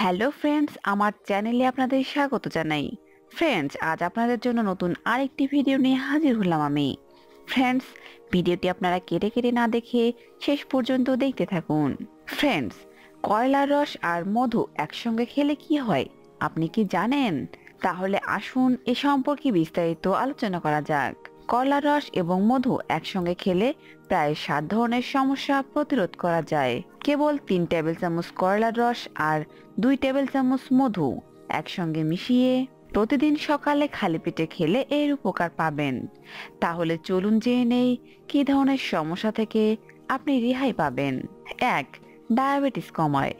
Hello friends আমার চ্যানেলে আপনাদের স্বাগত জানাই। ফ্রেন্ডস আজ আপনাদের জন্য নতুন আরেকটি ভিডিও নিয়ে হাজির হলাম আমি। ফ্রেন্ডস ভিডিওটি আপনারা কেটে কেটে না দেখে শেষ পর্যন্ত দেখতে থাকুন। ফ্রেন্ডস কয়লার রস আর মধু একসঙ্গে খেলে কি হয়, আপনি কি জানেন? তাহলে আসুন এ সম্পর্কে বিস্তারিত আলোচনা করা যাক। কয়লার রস এবং মধু একসঙ্গে খেলে প্রায় সাত ধরনের সমস্যা প্রতিরোধ করা যায়। কেবল তিন টেবিল চামচ কয়লার রস আর দুই টেবিল চামচ মধু একসঙ্গে মিশিয়ে প্রতিদিন সকালে খালি পেটে খেলে এর উপকার পাবেন। তাহলে চলুন জেনে নেই কি ধরনের সমস্যা থেকে আপনি রেহাই পাবেন। এক, ডায়াবেটিস কমায়।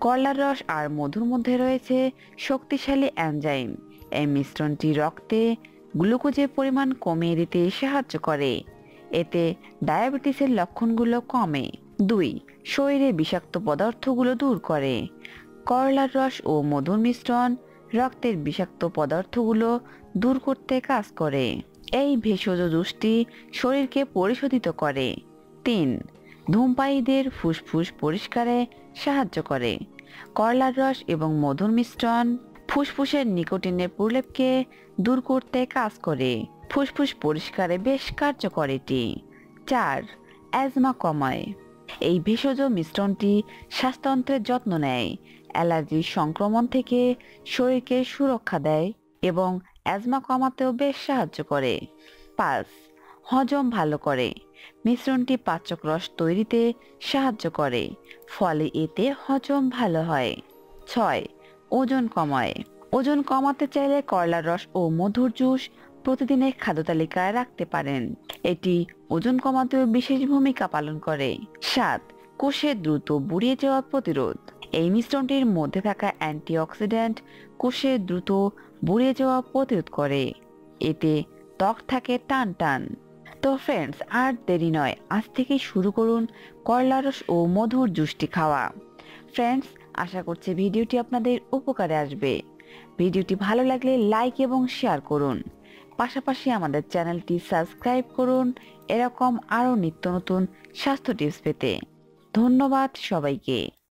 কলার রস আর মধুর মধ্যে রয়েছে শক্তিশালী এনজাইম এই মিশ্রণটি রক্তে গ্লুকোজের পরিমাণ কমিয়ে দিতে সাহায্য করে। এতে ডায়াবেটিসের লক্ষণগুলো কমে। দুই, শরীরে বিষাক্ত পদার্থগুলো দূর করে। করলার রস ও মধুর মিশ্রণ রক্তের বিষাক্ত পদার্থগুলো দূর করতে কাজ করে। এই ভেষজ জুসটি শরীরকে পরিশোধিত করে। তিন, ধূমপায়ীদের ফুসফুস পরিষ্কারে সাহায্য করে। করলার রস এবং মধুর মিশ্রণ ফুসফুসের নিকোটিনের প্রলেপকে দূর করতে কাজ করে। ফুসফুস পরিষ্কারে বেশ কার্যকর এটি। চার, অ্যাজমা কমায়। এই ভেষজ মিশ্রণটি স্বাস্থ্যতন্ত্রের যত্ন নেয় অ্যালার্জির সংক্রমণ থেকে শরীরকে সুরক্ষা দেয় এবং অ্যাজমা কমাতেও বেশ সাহায্য করে। পাঁচ, হজম ভালো করে। মিশ্রণটি পাচক রস তৈরিতে সাহায্য করে, ফলে এতে হজম ভালো হয়। ছয় ওজন কমায়। ওজন কমাতে চাইলে করলার রস ও মধুর জুস প্রতিদিনের খাদ্য তালিকায় রাখতে পারেন। এটি ওজন কমাতেও বিশেষ ভূমিকা পালন করে। সাত কোষের দ্রুত বুড়িয়ে যাওয়া প্রতিরোধ। এই মিশ্রণটির মধ্যে থাকা অ্যান্টিঅক্সিডেন্ট কোষের দ্রুত বুড়িয়ে যাওয়া প্রতিরোধ করে। এতে ত্বক থাকে টান টান তো ফ্রেন্ডস, আর দেরি নয়, আজ থেকে শুরু করুন করলা রস ও মধুর জুসটি খাওয়া। ফ্রেন্ডস আশা করছি ভিডিওটি আপনাদের উপকারে আসবে। ভিডিওটি ভালো লাগলে লাইক এবং শেয়ার করুন। পাশাপাশি আমাদের চ্যানেলটি সাবস্ক্রাইব করুন। এরকম আরও নিত্য নতুন স্বাস্থ্য টিপস পেতে। ধন্যবাদ সবাইকে।